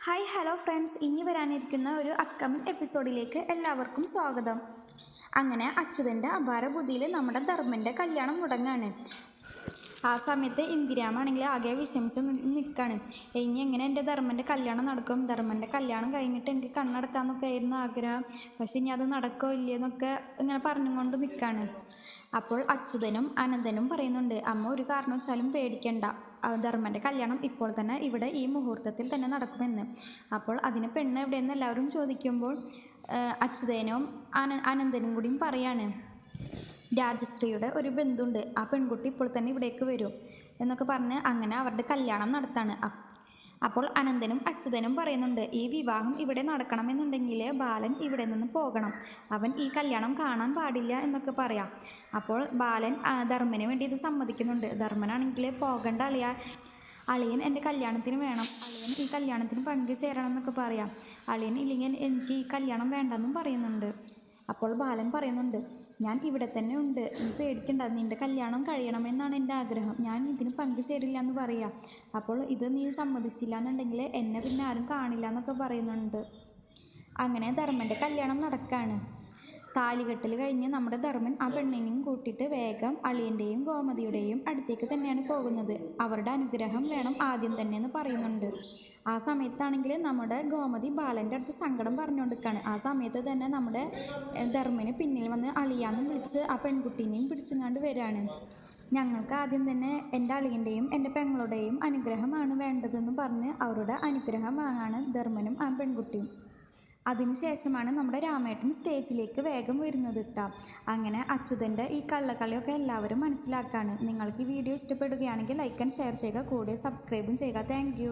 Hi hello friends. ഇനി വരാനിരിക്കുന്ന ഒരു അപ്കമിങ് എപ്പിസോഡിലേക്ക് എല്ലാവർക്കും സ്വാഗതം. അങ്ങനെ അച്യുതന്റെ അപാര ബുദ്ധിയിൽ നമ്മുടെ ധർമ്മന്റെ കല്യാണം മുടങ്ങാണ്. ആ സമയത്ത് ഇന്ദിരാമാണെങ്കിൽ ആകെ വിഷമിച്ച് നിൽക്കുകയാണ് ഇനി എങ്ങനെ എന്റെ ധർമ്മന്റെ കല്യാണം നടക്കും? ധർമ്മന്റെ കല്യാണം കഴിഞ്ഞിട്ട് എനിക്ക് കണ്ണടക്കാമെന്നൊക്കെ ആയിരുന്നു ആഗ്രഹം. പക്ഷേ ഇനി അത് നടക്കോ ഇല്ലയെന്നൊക്കെ ഇങ്ങനെ പറഞ്ഞുകൊണ്ട് നിൽക്കുകയാണ് അപ്പോൾ അച്യുതനും അനന്തനും പറയുന്നുണ്ട് അമ്മ ഒരു കാരണവശാലും പേടിക്കണ്ട. ധർമ്മന്റെ കല്യാണം ഇപ്പോൾ തന്നെ ഇവിടെ ഈ മുഹൂർത്തത്തിൽ തന്നെ നടക്കുമെന്ന്. അപ്പോൾ അതിന് പെണ്ണ് എവിടെയെന്ന് എല്ലാവരും ചോദിക്കുമ്പോൾ അച്യുതനും അന അനന്തനും കൂടിയും പറയാണ് രാജശ്രീയുടെ ഒരു ബന്ധുണ്ട്. ആ പെൺകുട്ടി ഇപ്പോൾ തന്നെ ഇവിടേക്ക് വരും. എന്നൊക്കെ പറഞ്ഞ് അങ്ങനെ അവരുടെ കല്യാണം നടത്താണ്. അപ്പോൾ അനന്തനും അച്യുതനും പറയുന്നുണ്ട് ഈ വിവാഹം ഇവിടെ നടക്കണമെന്നുണ്ടെങ്കിൽ ബാലൻ ഇവിടെ നിന്ന് പോകണം. അവൻ ഈ കല്യാണം കാണാൻ പാടില്ല എന്നൊക്കെ പറയാം. അപ്പോൾ ബാലൻ ധർമ്മന് വേണ്ടി ഇത് സമ്മതിക്കുന്നുണ്ട്. ധർമ്മനാണെങ്കിൽ പോകണ്ട അളിയ അളിയൻ എന്റെ കല്യാണത്തിന് വേണം. അളിയൻ ഈ കല്യാണത്തിന് പങ്കു ചേരണം എന്നൊക്കെ പറയാം. അളിയൻ ഇല്ലെങ്കിൽ എനിക്ക് ഈ കല്യാണം വേണ്ടെന്നും പറയുന്നുണ്ട്. അപ്പോൾ ബാലൻ പറയുന്നുണ്ട് ഞാൻ ഇവിടെ തന്നെ ഉണ്ട്. നീ പേടിക്കണ്ട നിന്റെ കല്യാണം കഴിയണമെന്നാണ് എന്റെ ആഗ്രഹം. ഞാൻ ഇതിന് പങ്കു ചേരില്ല എന്ന് പറയാം. അപ്പോൾ ഇത് നീ സമ്മതിച്ചില്ല എന്നുണ്ടെങ്കിൽ എന്നെ പിന്നെ ആരും കാണില്ല എന്നൊക്കെ പറയുന്നുണ്ട്. അങ്ങനെ ധർമ്മന്റെ കല്യാണം നടക്കാണ്. താലികെട്ടൽ കഴിഞ്ഞ് നമ്മുടെ ധർമ്മൻ ആ പെണ്ണിനെയും കൂട്ടിയിട്ട് വേഗം അളിയന്റെയും ഗോമതിയുടെയും അടുത്തേക്ക് തന്നെയാണ് പോകുന്നത്. അവരുടെ അനുഗ്രഹം വേണം ആദ്യം തന്നെ എന്ന് പറയുന്നുണ്ട്. ആ സമയത്താണെങ്കിൽ നമ്മുടെ ഗോമതി ബാലന്റെ അടുത്ത് സങ്കടം പറഞ്ഞുകൊണ്ടിരിക്കുകയാണ് ആ സമയത്ത് തന്നെ നമ്മുടെ ധർമ്മന് പിന്നിൽ വന്ന് അളിയാന്ന് വിളിച്ച് ആ പെൺകുട്ടീനെയും പിടിച്ചുങ്ങാണ്ട് വരികയാണ് ഞങ്ങൾക്ക് ആദ്യം തന്നെ എന്റെ അളിയന്റെയും എന്റെ പെങ്ങളുടെയും അനുഗ്രഹമാണ് വേണ്ടതെന്ന് പറഞ്ഞ് അവരുടെ അനുഗ്രഹം വാങ്ങാണ് ധർമ്മനും ആ പെൺകുട്ടിയും. അതിനുശേഷമാണ് നമ്മുടെ രാമേട്ടൻ സ്റ്റേജിലേക്ക് വേഗം വരുന്നത് കേട്ടോ അങ്ങനെ അച്യുതന്റെ ഈ കള്ളക്കളിയൊക്കെ എല്ലാവരും മനസ്സിലാക്കാണ്. നിങ്ങൾക്ക് ഈ വീഡിയോ ഇഷ്ടപ്പെടുകയാണെങ്കിൽ ലൈക്ക് ആൻഡ് ഷെയർ ചെയ്യുക. കൂടെ സബ്സ്ക്രൈബും ചെയ്യുക. താങ്ക്